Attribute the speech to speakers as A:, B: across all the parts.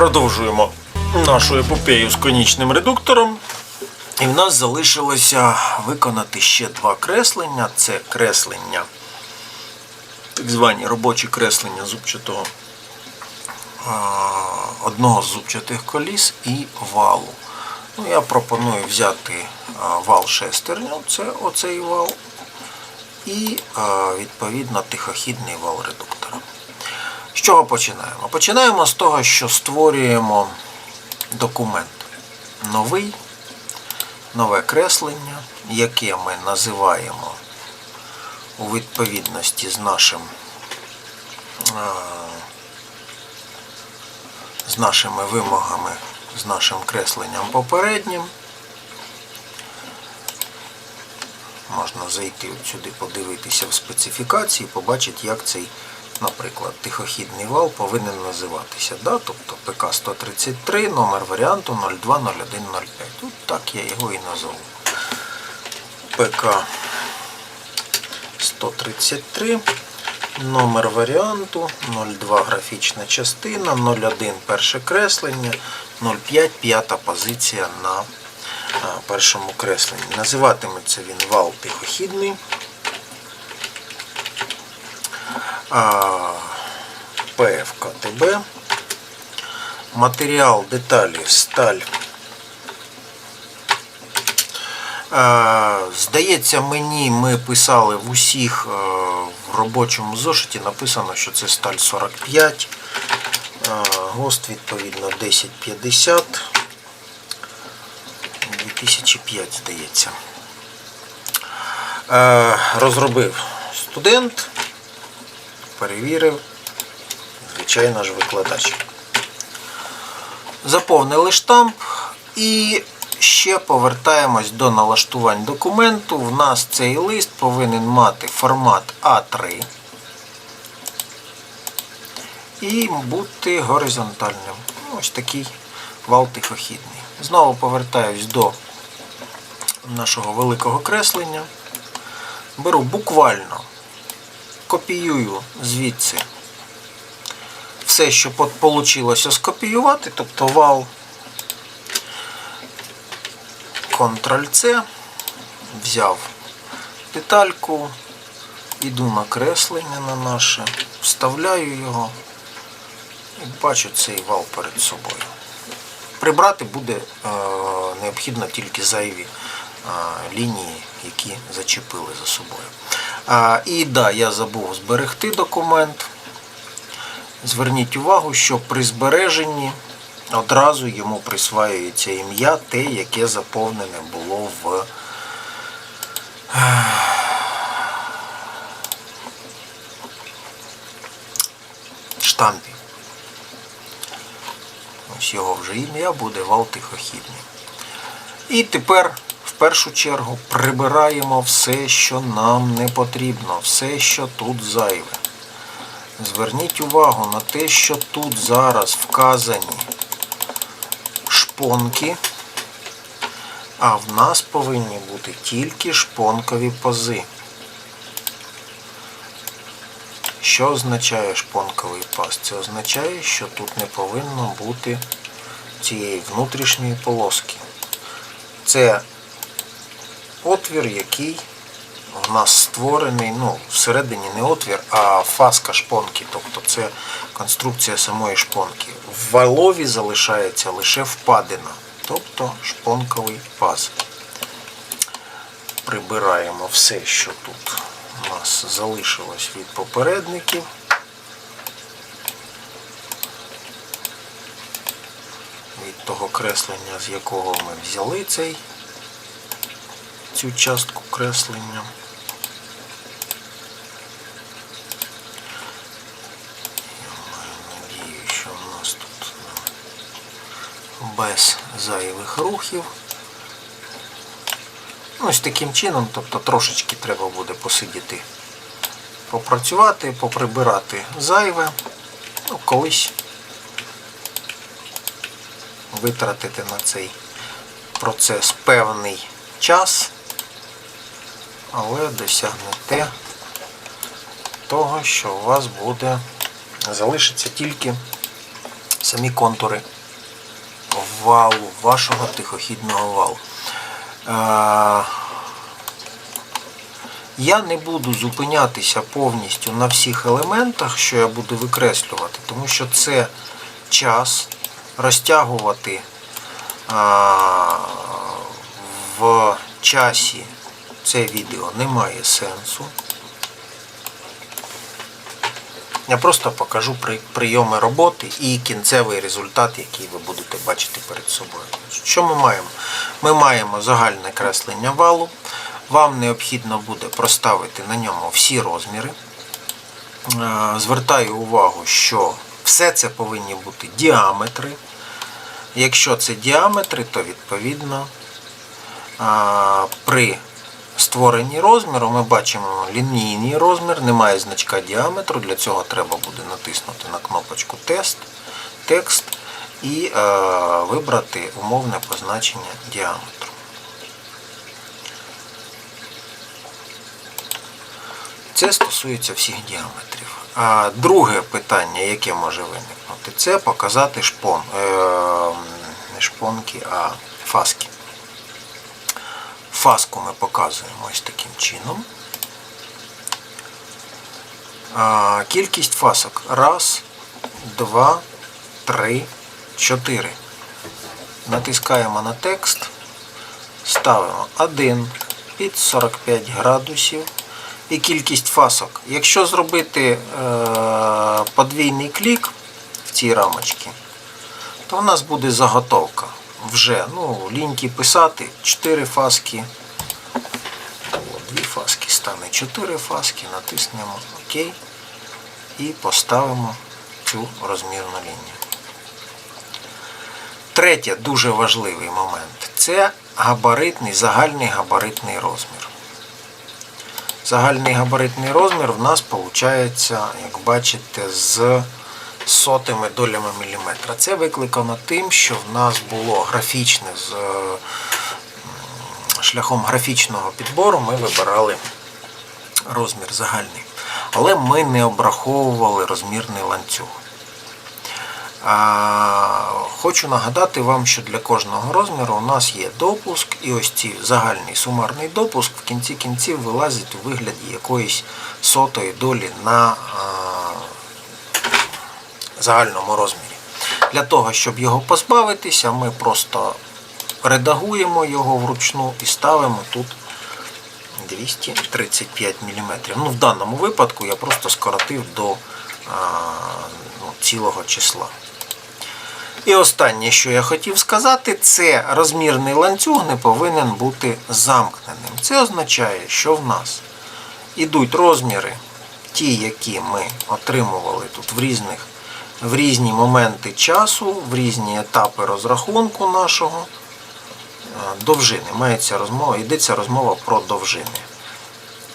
A: Продовжуємо нашу епопею з конічним редуктором. І в нас залишилося виконати ще два креслення. Це креслення, так звані робочі креслення зубчатого одного з зубчатих коліс і валу. Ну, я пропоную взяти вал шестерню, це оцей вал, і відповідно тихохідний вал редуктора. З чого починаємо? Починаємо з того, що створюємо документ новий, нове креслення, яке ми називаємо у відповідності з нашим з нашими вимогами, з нашим кресленням попереднім. Можна зайти сюди, подивитися в специфікації, побачити, як цей, наприклад, тихохідний вал повинен називатися. Да? Тобто ПК-133, номер варіанту 020105. Тут так я його і назову. ПК-133, номер варіанту 02 графічна частина, 01 перше креслення, 05 п'ята позиція на першому кресленні. Називатиметься він вал тихохідний. А, ПФКТБ. Матеріал деталі сталь. Здається, мені ми писали в усіх в робочому зошиті написано, що це сталь 45, е, ГОСТ відповідно 1050. 2005, здається. Розробив студент, перевірив, звичайно ж, викладач. Заповнили штамп і ще повертаємось до налаштувань документу. В нас цей лист повинен мати формат А3 і бути горизонтальним. Ось такий вал тихохідний. Знову повертаюсь до нашого великого креслення. Беру буквально, копіюю звідси все, що вийшло скопіювати, тобто вал Ctrl-C, взяв детальку, іду на креслення на наше, вставляю його і бачу цей вал перед собою. Прибрати буде е, необхідно тільки зайві е, лінії, які зачепили за собою. А, і да, я забув зберегти документ. Зверніть увагу, що при збереженні одразу йому присваюється ім'я те, яке заповнене було в штампі. Ось його вже ім'я буде вал тихохідний. І тепер першу чергу прибираємо все, що нам не потрібно, все, що тут зайве. Зверніть увагу на те, що тут зараз вказані шпонки, а в нас повинні бути тільки шпонкові пози. Що означає шпонковий паз? Це означає, що тут не повинно бути цієї внутрішньої полоски. Це отвір, який в нас створений, ну, всередині не отвір, а фаска шпонки, тобто це конструкція самої шпонки. В валові залишається лише впадина, тобто шпонковий паз. Прибираємо все, що тут у нас залишилось від попередників. Від того креслення, з якого ми взяли цей, цю частку креслення. Я маю надію, що в нас тут ну, без зайвих рухів. Ну, Ось таким чином, тобто трошечки треба буде посидіти, попрацювати, поприбирати зайве, ну, колись витратити на цей процес певний час, але досягнете того, що у вас буде залишиться тільки самі контури валу, вашого тихохідного валу. Е, Я не буду зупинятися повністю на всіх елементах, що я буду викреслювати, тому що це час розтягувати в часі це відео немає сенсу. Я просто покажу прийоми роботи і кінцевий результат, який ви будете бачити перед собою. Що ми маємо? Ми маємо загальне креслення валу. Вам необхідно буде проставити на ньому всі розміри. Е, Звертаю увагу, що все це повинні бути діаметри. Якщо це діаметри, то відповідно а, при створенні розміру ми бачимо лінійний розмір, немає значка діаметру. Для цього треба буде натиснути на кнопочку Тест, текст і е, вибрати умовне позначення діаметру. Це стосується всіх діаметрів. А друге питання, яке може виникнути, це показати шпон, е, не шпонки, а фаски. Фаску ми показуємо ось таким чином. Кількість фасок. Раз, два, три, чотири. Натискаємо на текст, ставимо 1 під 45 градусів і кількість фасок. Якщо зробити е, подвійний клік в цій рамочці, то в нас буде заготовка. Вже ну, ліньки писати 4 фаски. О, Дві фаски стане 4 фаски, натиснемо ОК і поставимо цю розмірну лінію. Третє дуже важливий момент це габаритний, загальний габаритний розмір. Загальний габаритний розмір в нас виходить, як бачите, з сотими долями міліметра. Це викликано тим, що в нас було графічне з е, шляхом графічного підбору ми вибирали розмір загальний. Але ми не обраховували розмірний ланцюг. Хочу нагадати вам, що для кожного розміру у нас є допуск, і ось ці загальний сумарний допуск в кінці кінців вилазить у вигляді якоїсь сотої долі на загальному розмірі. Для того, щоб його позбавитися, ми просто редагуємо його вручну і ставимо тут 235 мм. Ну, в даному випадку я просто скоротив до ну, цілого числа. І останнє, що я хотів сказати, це розмірний ланцюг не повинен бути замкненим. Це означає, що в нас ідуть розміри, ті, які ми отримували тут в різних в різні моменти часу, в різні етапи розрахунку нашого е, довжини. Мається розмова, йдеться розмова про довжини.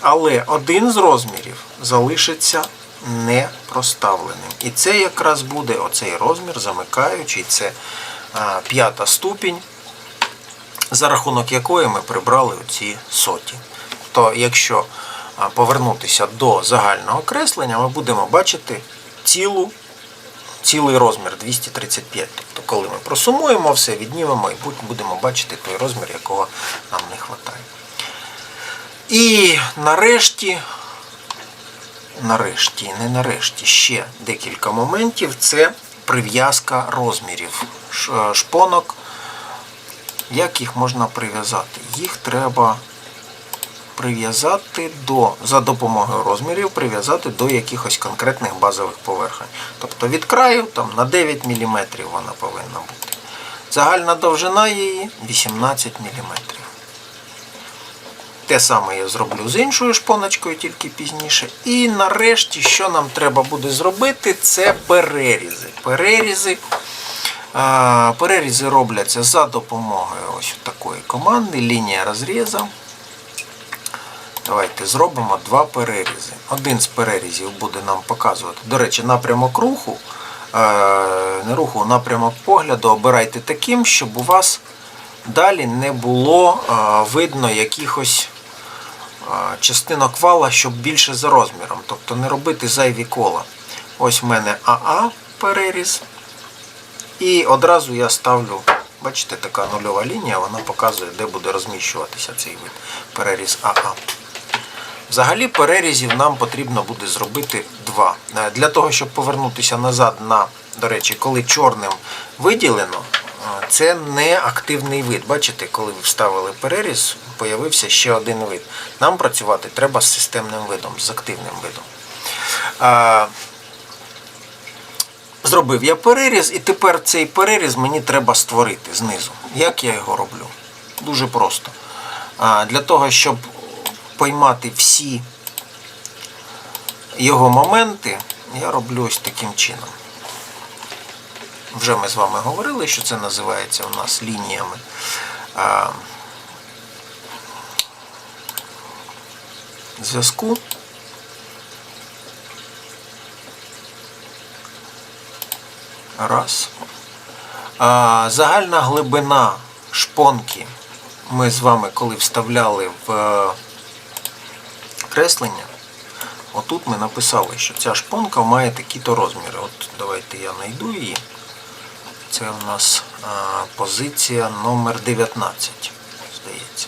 A: Але один з розмірів залишиться не проставленим. І це якраз буде оцей розмір, замикаючий, це п'ята ступінь, за рахунок якої ми прибрали оці соті. То якщо повернутися до загального креслення, ми будемо бачити цілу, цілий розмір 235. Тобто, коли ми просумуємо все, віднімемо і будемо бачити той розмір, якого нам не вистачає. І нарешті, нарешті, не нарешті, ще декілька моментів. Це прив'язка розмірів е, шпонок. Як їх можна прив'язати? Їх треба прив'язати до, за допомогою розмірів, прив'язати до якихось конкретних базових поверхень. Тобто від краю там, на 9 мм вона повинна бути. Загальна довжина її 18 мм. Те саме я зроблю з іншою шпоночкою, тільки пізніше. І нарешті, що нам треба буде зробити, це перерізи. Перерізи, перерізи робляться за допомогою ось такої команди, лінія розрізу. Давайте зробимо два перерізи. Один з перерізів буде нам показувати. До речі, напрямок руху, е, не руху, напрямок погляду обирайте таким, щоб у вас далі не було е, видно якихось е, частинок вала, щоб більше за розміром. Тобто не робити зайві кола. Ось в мене АА переріз. І одразу я ставлю, бачите, така нульова лінія, вона показує, де буде розміщуватися цей вид. Переріз АА. Взагалі перерізів нам потрібно буде зробити два. Е, Для того, щоб повернутися назад на, до речі, коли чорним виділено, е, це не активний вид. Бачите, коли ви вставили переріз, появився ще один вид. Нам працювати треба з системним видом, з активним видом. Зробив я переріз, і тепер цей переріз мені треба створити знизу. Як я його роблю? Дуже просто. Для того, щоб поймати всі його моменти, я роблю ось таким чином. Вже ми з вами говорили, що це називається у нас лініями. Зв'язку. Раз. А, загальна глибина шпонки ми з вами, коли вставляли в креслення, отут ми написали, що ця шпонка має такі-то розміри. От давайте я знайду її. Це у нас а, позиція номер 19, здається.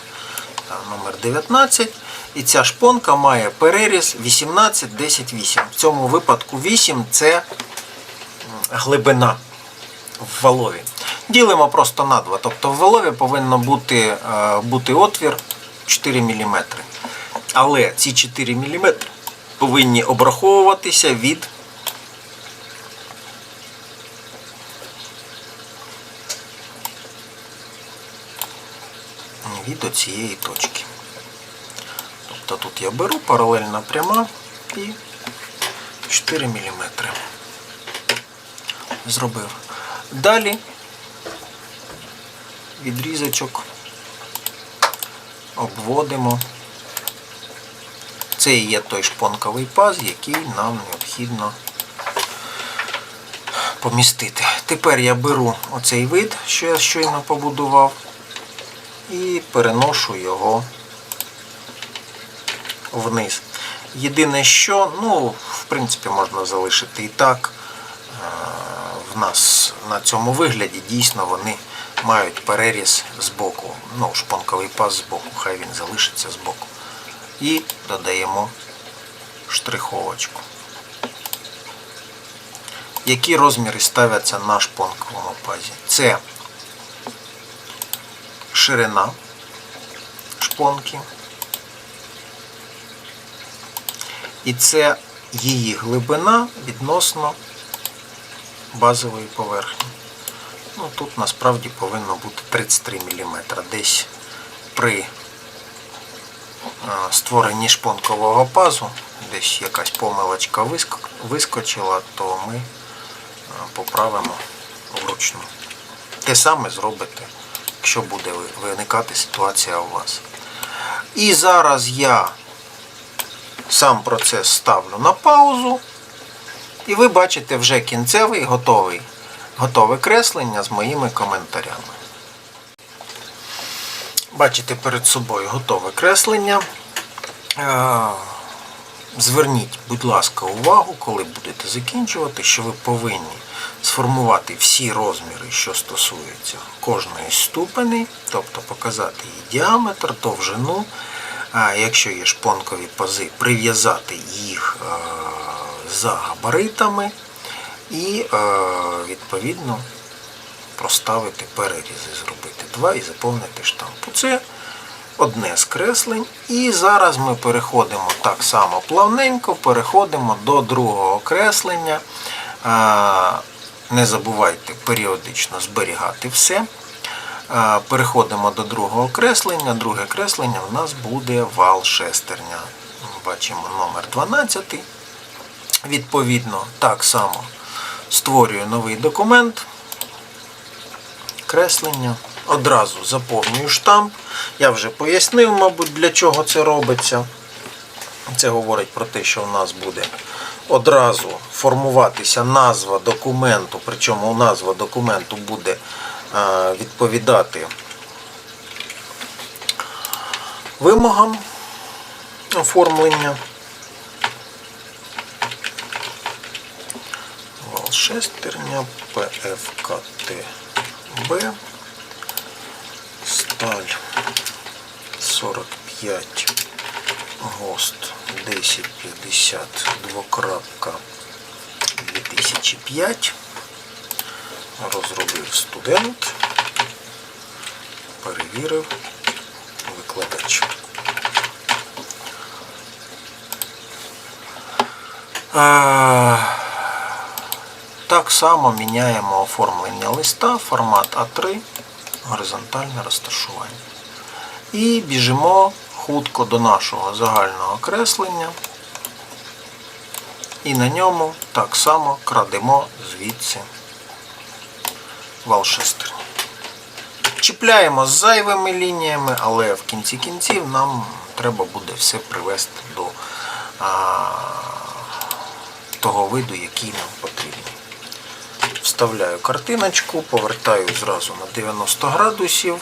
A: Так, номер 19. І ця шпонка має переріз 18, 10, 8. В цьому випадку 8 це глибина в валові. Ділимо просто на 2. Тобто в валові повинно бути, е, бути отвір 4 мм. Але ці 4 мм повинні обраховуватися від від оцієї точки. Тобто тут я беру паралельна пряма і 4 мм зробив. Далі відрізочок обводимо. Це і є той шпонковий паз, який нам необхідно помістити. Тепер я беру оцей вид, що я щойно побудував, і переношу його вниз. Єдине, що, ну, в принципі, можна залишити і так. Е, В нас на цьому вигляді дійсно вони мають переріз з боку. Ну, шпонковий паз з боку, хай він залишиться з боку. І додаємо штриховочку. Які розміри ставляться на шпонковому пазі? Це ширина шпонки. І це її глибина відносно базової поверхні. Ну, тут насправді повинно бути 33 мм. Десь при створенні шпонкового пазу, десь якась помилочка вискочила, то ми поправимо вручну. Те саме зробите, якщо буде виникати ситуація у вас. І зараз я сам процес ставлю на паузу. І ви бачите вже кінцевий готовий, готове креслення з моїми коментарями. Бачите перед собою готове креслення. Е, Зверніть, будь ласка, увагу, коли будете закінчувати, що ви повинні сформувати всі розміри, що стосуються кожної ступені, тобто показати її діаметр, довжину. А якщо є шпонкові пази, прив'язати їх е, за габаритами і е, відповідно проставити перерізи, зробити два і заповнити штампу. Це одне з креслень. І зараз ми переходимо так само плавненько, переходимо до другого креслення. Не забувайте періодично зберігати все. Переходимо до другого креслення. Друге креслення у нас буде вал шестерня. Бачимо номер 12. Відповідно, так само створюю новий документ. Креслення. Одразу заповнюю штамп. Я вже пояснив, мабуть, для чого це робиться. Це говорить про те, що у нас буде одразу формуватися назва документу, причому назва документу буде е, відповідати вимогам оформлення. Шестерня, ПФКТБ, сталь. 45, ГОСТ. 1050, двокрапка. 2005, розробив студент, перевірив викладач. Е, Так само міняємо оформлення листа, формат А3, горизонтальне розташування. І біжимо хутко до нашого загального креслення. І на ньому так само крадемо звідси вал. Чіпляємо з зайвими лініями, але в кінці кінців нам треба буде все привести до а, того виду, який нам потрібен. Вставляю картиночку, повертаю зразу на 90 градусів.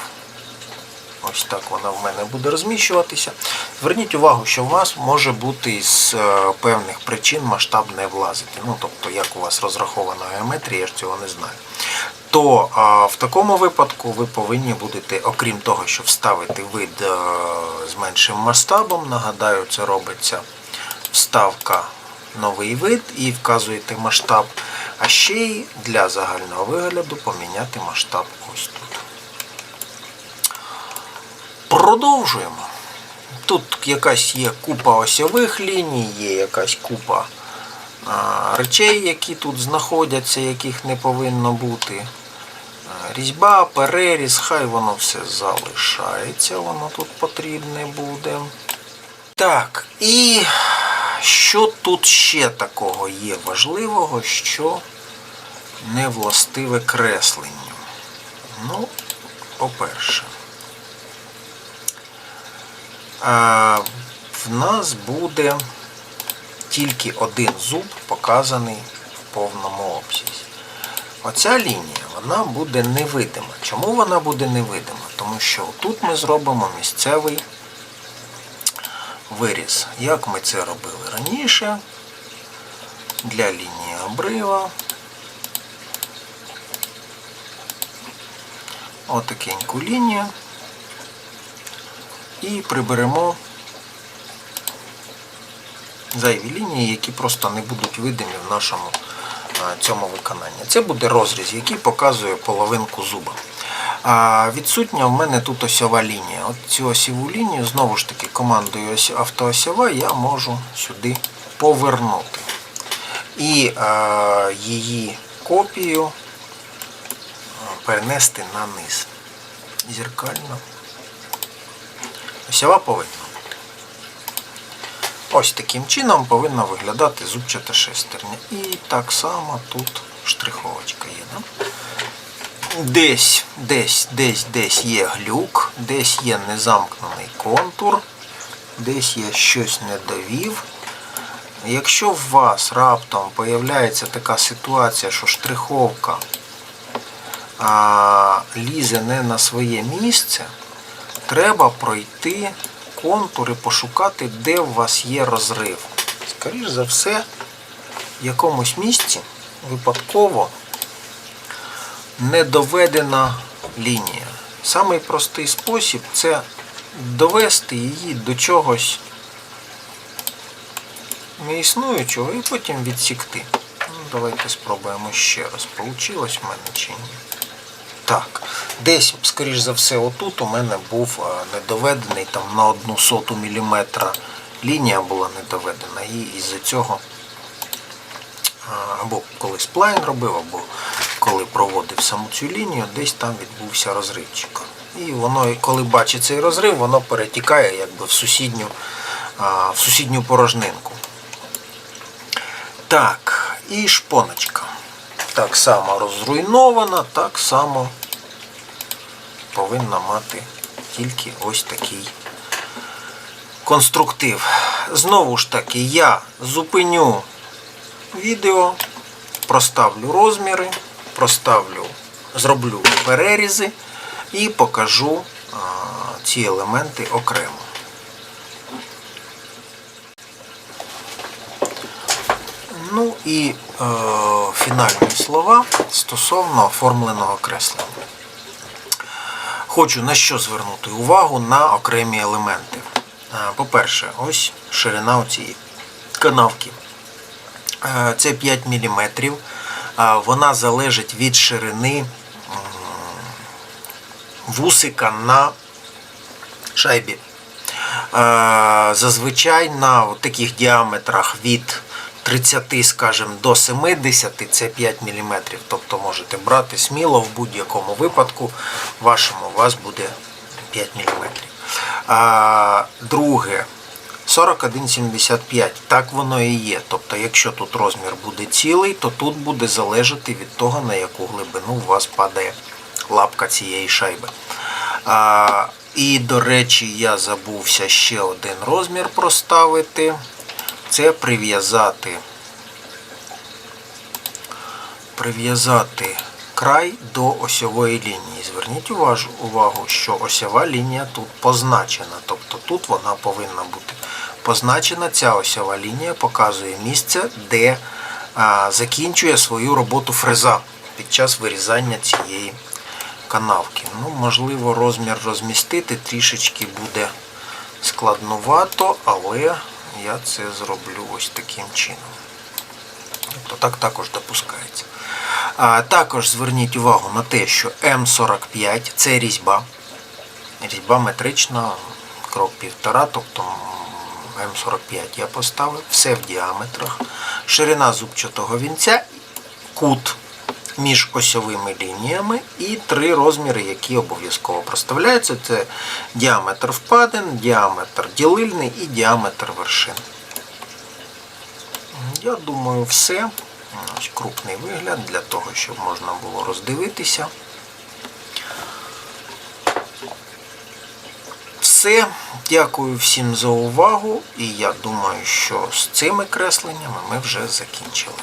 A: Ось так вона в мене буде розміщуватися. Зверніть увагу, що у вас може бути з е, певних причин масштаб не влазити. Ну, тобто, як у вас розрахована геометрія, я ж цього не знаю. То а, в такому випадку ви повинні будете, окрім того, що вставити вид е, з меншим масштабом, нагадаю, це робиться вставка новий вид і вказуєте масштаб, а ще й для загального вигляду поміняти масштаб ось тут. Продовжуємо. Тут якась є купа осьових ліній, є якась купа речей, які тут знаходяться, яких не повинно бути. Різьба, переріз, хай воно все залишається, воно тут потрібне буде. Так, і що тут ще такого є важливого, що не властиве кресленню? Ну, по-перше, в нас буде тільки один зуб показаний в повному обсязі. Оця лінія вона буде невидима. Чому вона буде невидима? Тому що тут ми зробимо місцевий виріз. Як ми це робили раніше, для лінії обрива. Отакеньку лінію. І приберемо зайві лінії, які просто не будуть видимі в нашому цьому виконанні. Це буде розріз, який показує половинку зуба. А відсутня в мене тут осьова лінія. От цю осьову лінію, знову ж таки, командою автоосьова я можу сюди повернути. І а, її копію перенести на низ. Зеркально. Осьова повинна бути. Ось таким чином повинна виглядати зубчата шестерня. І так само тут штриховочка є. Да? Десь, десь, десь, десь є глюк, десь є незамкнений контур, десь я щось не довів. Якщо у вас раптом появляється така ситуація, що штриховка а, лізе не на своє місце, треба пройти контур і пошукати, де у вас є розрив. Скоріше за все, в якомусь місці випадково недоведена лінія. Самий простий спосіб це довести її до чогось неіснуючого і потім відсікти. Ну, давайте спробуємо ще раз. Получилось в мене чи ні? Так, десь, скоріш за все, отут у мене був е, недоведений там на одну соту міліметра лінія була недоведена, і із-за цього або коли сплайн робив, або коли проводив саму цю лінію, десь там відбувся розривчик. І воно, коли бачить цей розрив, воно перетікає якби в сусідню, в сусідню порожнинку. Так, і шпоночка. Так само розруйнована, так само повинна мати тільки ось такий конструктив. Знову ж таки, я зупиню відео, проставлю розміри, проставлю, зроблю перерізи і покажу ці елементи окремо. Ну і е, фінальні слова стосовно оформленого креслення. Хочу на що звернути увагу на окремі елементи. Е, По-перше, ось ширина цієї канавки. Е, Це 5 мм. Вона залежить від ширини вусика на шайбі. Е, Зазвичай на таких діаметрах від 30, скажімо, до 70 це 5 мм. Тобто можете брати сміло в будь-якому випадку, вашому у вас буде 5 мм. Друге, 41,75. Так воно і є. Тобто, якщо тут розмір буде цілий, то тут буде залежати від того, на яку глибину у вас падає лапка цієї шайби. А, і, до речі, я забувся ще один розмір проставити. Це прив'язати прив'язати край до осьової лінії. Зверніть уваж- увагу, що осьова лінія тут позначена. Тобто тут вона повинна бути позначена. Ця осьова лінія показує місце, де закінчує свою роботу фреза під час вирізання цієї канавки. Ну, можливо, розмір розмістити трішечки буде складновато, але я це зроблю ось таким чином. Тобто так також допускається. А, також зверніть увагу на те, що М45 це різьба. Різьба метрична, крок півтора, тобто М45 я поставив, все в діаметрах. Ширина зубчатого вінця, кут між осьовими лініями і три розміри, які обов'язково проставляються. Це діаметр впадин, діаметр ділильний і діаметр вершин. Я думаю, все. Крупний вигляд для того, щоб можна було роздивитися. Все. Дякую всім за увагу. І я думаю, що з цими кресленнями ми вже закінчили.